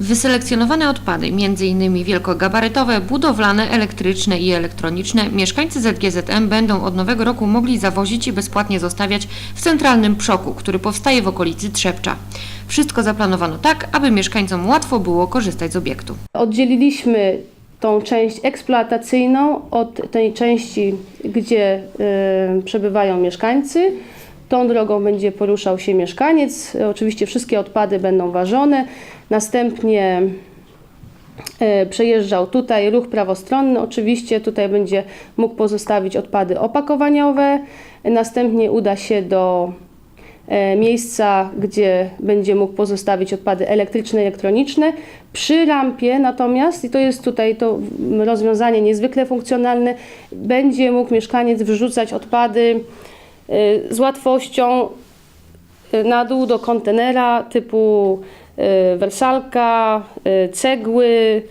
Wyselekcjonowane odpady, m.in. wielkogabarytowe, budowlane, elektryczne i elektroniczne, mieszkańcy ZGZM będą od nowego roku mogli zawozić i bezpłatnie zostawiać w centralnym przoku, który powstaje w okolicy Trzepcza. Wszystko zaplanowano tak, aby mieszkańcom łatwo było korzystać z obiektu. Oddzieliliśmy tą część eksploatacyjną od tej części, gdzie y, przebywają mieszkańcy. Tą drogą będzie poruszał się mieszkaniec. Oczywiście wszystkie odpady będą ważone. Następnie y, przejeżdżał tutaj ruch prawostronny. Oczywiście tutaj będzie mógł pozostawić odpady opakowaniowe. Następnie uda się do e, miejsca, gdzie będzie mógł pozostawić odpady elektryczne elektroniczne. Przy rampie natomiast, i to jest tutaj to rozwiązanie niezwykle funkcjonalne, będzie mógł mieszkaniec wrzucać odpady e, z łatwością e, na dół do kontenera typu e, wersalka, cegły,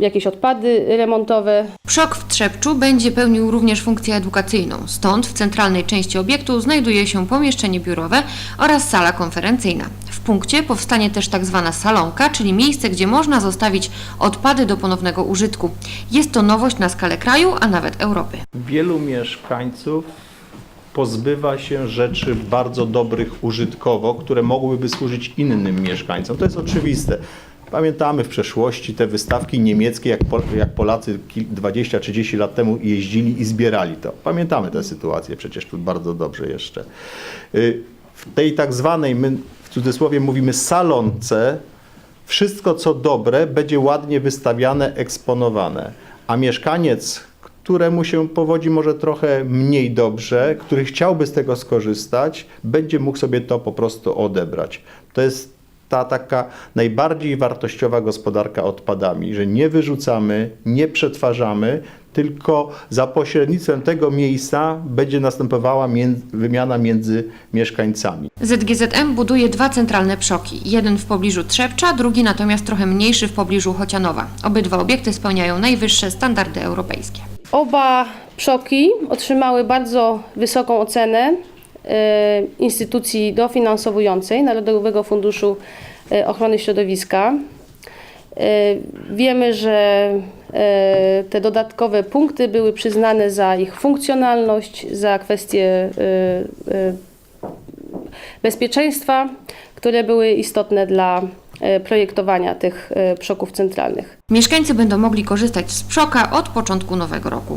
jakieś odpady remontowe, Przok w Trzepczu będzie pełnił również funkcję edukacyjną. Stąd w centralnej części obiektu znajduje się pomieszczenie biurowe oraz sala konferencyjna. Punkcie powstanie też tak zwana salonka, czyli miejsce, gdzie można zostawić odpady do ponownego użytku. Jest to nowość na skalę kraju, a nawet Europy. Wielu mieszkańców pozbywa się rzeczy bardzo dobrych użytkowo, które mogłyby służyć innym mieszkańcom. To jest oczywiste. Pamiętamy w przeszłości te wystawki niemieckie, jak, Pol- jak Polacy kil- 20-30 lat temu jeździli i zbierali to. Pamiętamy tę sytuację przecież tu bardzo dobrze jeszcze. Y, W tej tak zwanej, my w cudzysłowie mówimy salonce, wszystko co dobre będzie ładnie wystawiane, eksponowane, a mieszkaniec, któremu się powodzi może trochę mniej dobrze, który chciałby z tego skorzystać, będzie mógł sobie to po prostu odebrać. To jest ta taka najbardziej wartościowa gospodarka odpadami, że nie wyrzucamy, nie przetwarzamy, tylko za pośrednictwem tego miejsca będzie następowała mię- wymiana między mieszkańcami. ZGZM buduje dwa centralne przoki. Jeden w pobliżu Trzepcza, drugi natomiast trochę mniejszy w pobliżu Chocianowa. Obydwa obiekty spełniają najwyższe standardy europejskie. Oba przoki otrzymały bardzo wysoką ocenę instytucji dofinansowującej Narodowego Funduszu e, Ochrony Środowiska. E, Wiemy, że te dodatkowe punkty były przyznane za ich funkcjonalność, za kwestie bezpieczeństwa, które były istotne dla projektowania tych przoków centralnych. Mieszkańcy będą mogli korzystać z przoka od początku nowego roku.